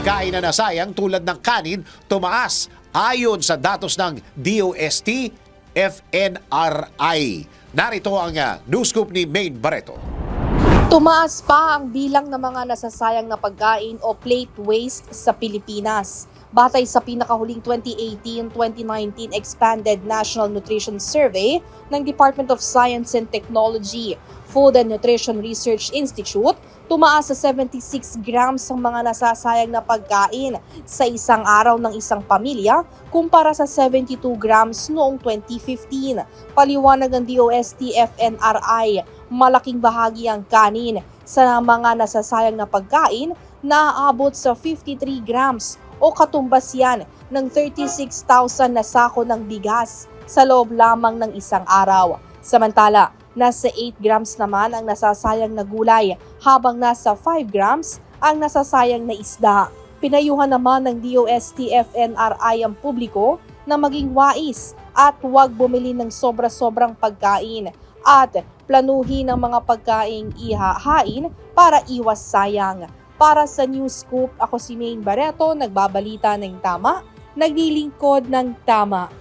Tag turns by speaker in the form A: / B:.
A: pagkain na nasayang tulad ng kanin tumaas ayon sa datos ng DOST FNRI. Narito ang uh, news scoop ni Maine Barreto.
B: Tumaas pa ang bilang ng mga nasasayang na pagkain o plate waste sa Pilipinas. Batay sa pinakahuling 2018-2019 Expanded National Nutrition Survey ng Department of Science and Technology, Food and Nutrition Research Institute, tumaas sa 76 grams ang mga nasasayang na pagkain sa isang araw ng isang pamilya kumpara sa 72 grams noong 2015. Paliwanag ng DOST FNRI, malaking bahagi ang kanin sa mga nasasayang na pagkain na aabot sa 53 grams o katumbas yan ng 36,000 na sako ng bigas sa loob lamang ng isang araw. Samantala, nasa 8 grams naman ang nasasayang na gulay habang nasa 5 grams ang nasasayang na isda. Pinayuhan naman ng DOST FNRI ang publiko na maging wais at huwag bumili ng sobra-sobrang pagkain at planuhin ang mga pagkaing ihahain para iwas sayang. Para sa News Scoop, ako si Maine Barreto, nagbabalita ng tama, naglilingkod ng tama.